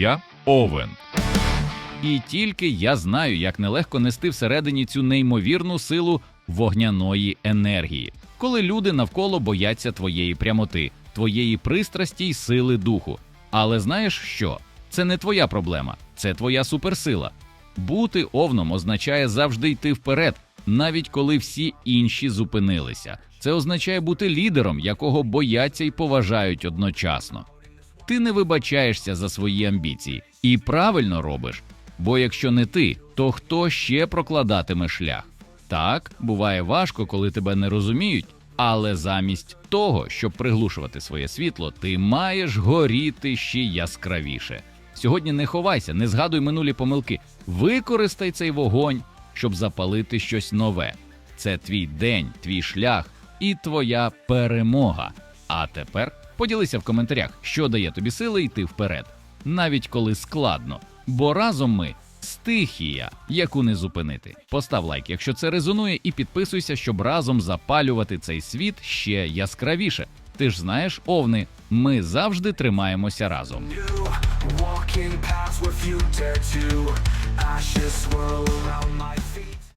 Я Овен. І тільки я знаю, як нелегко нести всередині цю неймовірну силу вогняної енергії, коли люди навколо бояться твоєї прямоти, твоєї пристрасті й сили духу. Але знаєш що? Це не твоя проблема, це твоя суперсила. Бути овном означає завжди йти вперед, навіть коли всі інші зупинилися. Це означає бути лідером, якого бояться й поважають одночасно. Ти не вибачаєшся за свої амбіції і правильно робиш. Бо якщо не ти, то хто ще прокладатиме шлях? Так, буває важко, коли тебе не розуміють, але замість того, щоб приглушувати своє світло, ти маєш горіти ще яскравіше. Сьогодні не ховайся, не згадуй минулі помилки. Використай цей вогонь, щоб запалити щось нове. Це твій день, твій шлях і твоя перемога. А тепер поділися в коментарях, що дає тобі сили йти вперед, навіть коли складно. Бо разом ми стихія, яку не зупинити. Постав лайк, якщо це резонує, і підписуйся, щоб разом запалювати цей світ ще яскравіше. Ти ж знаєш, овни, ми завжди тримаємося разом.